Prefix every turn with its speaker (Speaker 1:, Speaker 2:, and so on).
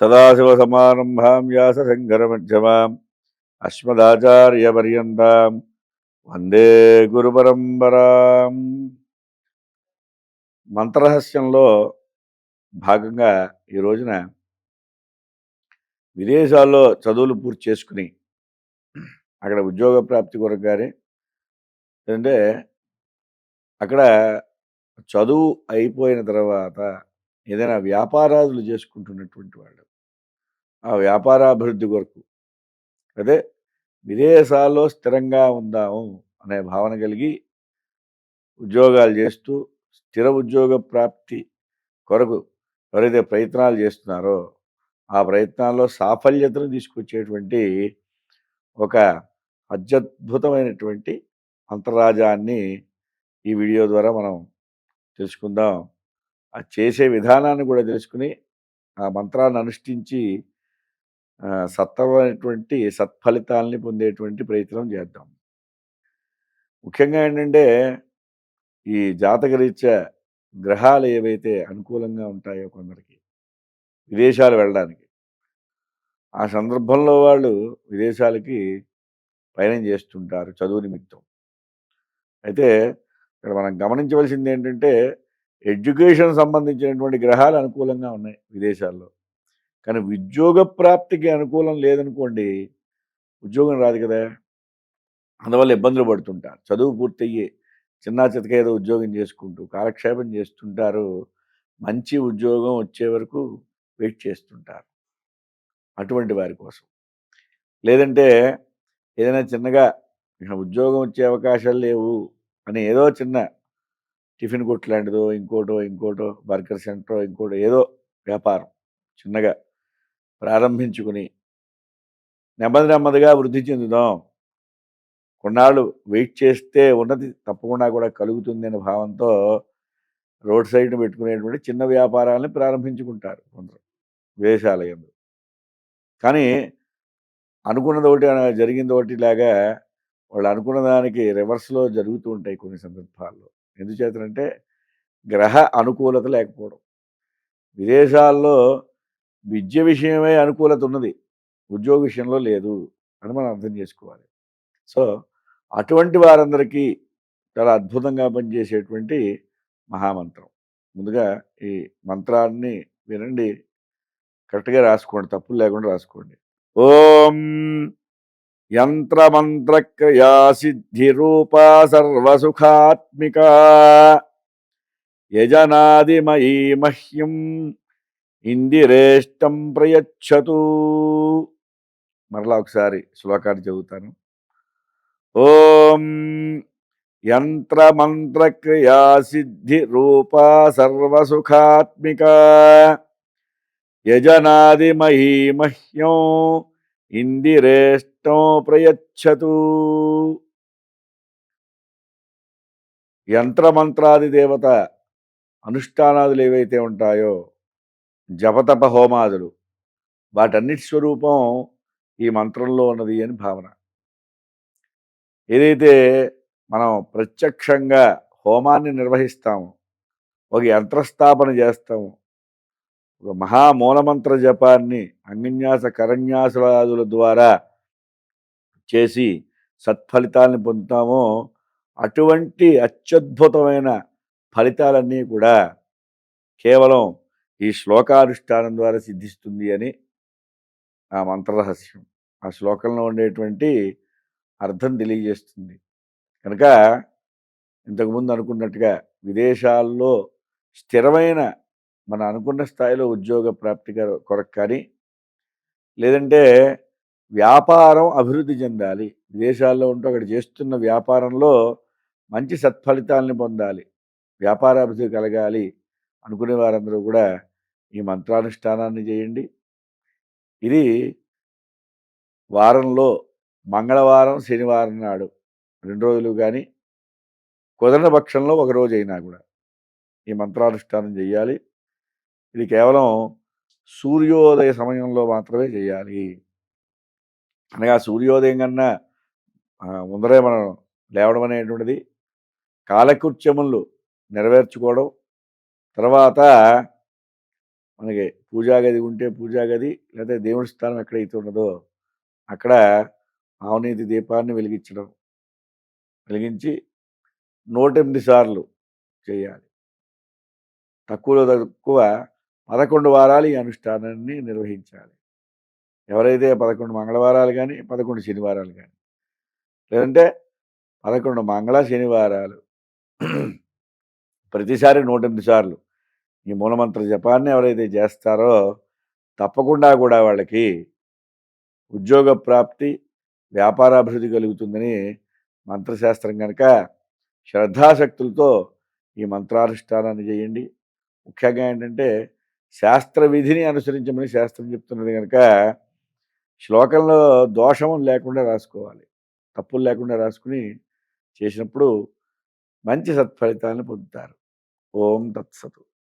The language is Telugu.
Speaker 1: సదాశివసమారంభాం వ్యాసశంకరమధ్యమాం అస్మదాచార్యపర్యంతాం వందే గురుపరంపరాం మంత్రహస్యంలో భాగంగా ఈ రోజున విదేశాల్లో చదువులు పూర్తి చేసుకుని అక్కడ ఉద్యోగ ప్రాప్తి కొరకు కానీ ఏంటంటే అక్కడ చదువు అయిపోయిన తర్వాత ఏదైనా వ్యాపారాదులు చేసుకుంటున్నటువంటి వాళ్ళు ఆ వ్యాపారాభివృద్ధి కొరకు అదే విదేశాల్లో స్థిరంగా ఉందాము అనే భావన కలిగి ఉద్యోగాలు చేస్తూ స్థిర ఉద్యోగ ప్రాప్తి కొరకు ఎవరైతే ప్రయత్నాలు చేస్తున్నారో ఆ ప్రయత్నాల్లో సాఫల్యతను తీసుకొచ్చేటువంటి ఒక అత్యద్భుతమైనటువంటి అంతరాజాన్ని ఈ వీడియో ద్వారా మనం తెలుసుకుందాం. ఆ చేసే విధానాన్ని కూడా తెలుసుకుని ఆ మంత్రాన్ని అనుష్ఠించి ఆ, సత్తమైనటువంటి సత్ఫలితాలని పొందేటువంటి ప్రయత్నం చేద్దాం. ముఖ్యంగా ఏంటంటే ఈ జాతకరీత్యా గ్రహాలు ఏవైతే అనుకూలంగా ఉంటాయో కొందరికి విదేశాలు వెళ్ళడానికి ఆ సందర్భంలో వాళ్ళు విదేశాలకి పయనం చేస్తుంటారు చదువు నిమిత్తం. అయితే ఇక్కడ మనం గమనించవలసింది ఏంటంటే ఎడ్యుకేషన్ సంబంధించినటువంటి గ్రహాలు అనుకూలంగా ఉన్నాయి విదేశాల్లో. కానీ ఉద్యోగ ప్రాప్తికి అనుకూలం లేదనుకోండి ఉద్యోగం రాదు కదా. అందువల్ల ఇబ్బందులు పడుతుంటారు. చదువు పూర్తయ్యి చిన్న చితక ఏదో ఉద్యోగం చేసుకుంటూ కాలక్షేపం చేస్తుంటారు. మంచి ఉద్యోగం వచ్చే వరకు వెయిట్ చేస్తుంటారు. అటువంటి వారి కోసం. లేదంటే ఏదైనా చిన్నగా ఉద్యోగం వచ్చే అవకాశాలు లేవు అని ఏదో చిన్న టిఫిన్ కొట్టు లాంటిదో ఇంకోటో ఇంకోటో బర్గర్ సెంటరో ఇంకోటో ఏదో వ్యాపారం చిన్నగా ప్రారంభించుకుని నెమ్మది నెమ్మదిగా వృద్ధి చెందుదాం. కొన్నాళ్ళు వెయిట్ చేస్తే ఉన్నది తప్పకుండా కూడా కలుగుతుంది అనే భావంతో రోడ్ సైడ్ పెట్టుకునేటువంటి చిన్న వ్యాపారాలని ప్రారంభించుకుంటారు కొందరు వేషాలయంలో కానీ అనుకున్నది ఒకటి జరిగింది ఒకటి లాగా వాళ్ళు అనుకున్న దానికి రివర్స్లో జరుగుతూ ఉంటాయి కొన్ని సందర్భాల్లో. ఎందుచేతనంటే గ్రహ అనుకూలత లేకపోవడం. విదేశాల్లో విద్య విషయమే అనుకూలత ఉన్నది. ఉద్యోగ విషయంలో లేదు అని మనం అర్థం చేసుకోవాలి. సో అటువంటి వారందరికీ చాలా అద్భుతంగా పనిచేసేటువంటి మహామంత్రం. ముందుగా ఈ మంత్రాన్ని వినండి. కరెక్ట్గా రాసుకోండి. తప్పులు లేకుండా రాసుకోండి. ఓం యంత్రమంత్రక్రియా సిద్ధి రూపా యజనాదిమయీ మహ్యం ఇందిరేష్టం ప్రయచ్చతు. మరలా ఒకసారి శ్లోకాన్ని చదువుతాను. ఓం యంత్రమంత్రక్రియా సిద్ధి రూపా సర్వసుఖాత్మిక. యజనాదిమహీ మహ్యం ఇందిరేష్టం ప్రయచ్చతు. యంత్రమంత్రాది దేవత అనుష్ఠానాదులు ఏవైతే ఉంటాయో జపతప హోమాదులు వాటన్నిటి స్వరూపం ఈ మంత్రంలో ఉన్నది అని భావన. ఏదైతే మనం ప్రత్యక్షంగా హోమాన్ని నిర్వహిస్తాము ఒక యంత్రస్థాపన చేస్తాము ఒక మహామూలమంత్ర జపాన్ని అంగన్యాస కరన్యాసాదుల ద్వారా చేసి సత్ఫలితాలను పొందుతామో అటువంటి అత్యద్భుతమైన ఫలితాలన్నీ కూడా కేవలం ఈ శ్లోకానుష్ఠానం ద్వారా సిద్ధిస్తుంది అని ఆ మంత్రరహస్యం. ఆ శ్లోకంలో ఉండేటువంటి అర్థం తెలియజేస్తుంది. కనుక ఇంతకుముందు అనుకున్నట్టుగా విదేశాల్లో స్థిరమైన మన అనుకున్న స్థాయిలో ఉద్యోగ ప్రాప్తి కొర- కొరకు కానీ లేదంటే వ్యాపారం అభివృద్ధి చెందాలి. విదేశాల్లో ఉంటూ అక్కడ చేస్తున్న వ్యాపారంలో మంచి సత్ఫలితాలని పొందాలి. వ్యాపారాభివృద్ధి కలగాలి అనుకునే వారందరూ కూడా ఈ మంత్రానుష్ఠానాన్ని చేయండి. ఇది వారంలో మంగళవారం శనివారం నాడు రెండు రోజులు కానీ కుదరని పక్షంలో ఒక రోజు అయినా కూడా ఈ మంత్రానుష్ఠానం చేయాలి. ఇది కేవలం సూర్యోదయ సమయంలో మాత్రమే చేయాలి. అనగా సూర్యోదయం కన్నా ముందరే మనం లేవడం అనేటువంటిది కాలకృత్యములు నెరవేర్చుకోవడం. తర్వాత మనకి పూజా గది ఉంటే పూజా గది లేదా దేవుడి స్థానం ఎక్కడైతే ఉన్నదో అక్కడ ఆవునీతి దీపాన్ని వెలిగించడం. వెలిగించి నూట ఎనిమిది సార్లు చేయాలి. తక్కువలో తక్కువ పదకొండు వారాలు ఈ అనుష్ఠానాన్ని నిర్వహించాలి. ఎవరైతే పదకొండు మంగళవారాలు కానీ పదకొండు శనివారాలు కానీ లేదంటే పదకొండు మంగళ శనివారాలు ప్రతిసారి నూట ఎనిమిది సార్లు ఈ మూలమంత్ర జపాన్ని ఎవరైతే చేస్తారో తప్పకుండా కూడా వాళ్ళకి ఉద్యోగ ప్రాప్తి వ్యాపారాభివృద్ధి కలుగుతుందని మంత్రశాస్త్రం కనుక శ్రద్ధాశక్తులతో ఈ మంత్రానుష్ఠానాన్ని చేయండి. ముఖ్యంగా ఏంటంటే శాస్త్ర విధిని అనుసరించమని శాస్త్రం చెప్తున్నది కనుక శ్లోకంలో దోషం లేకుండా రాసుకోవాలి తప్పులు లేకుండా రాసుకుని చేసినప్పుడు మంచి సత్ఫలితాలను పొందుతారు. ఓం తత్సతు.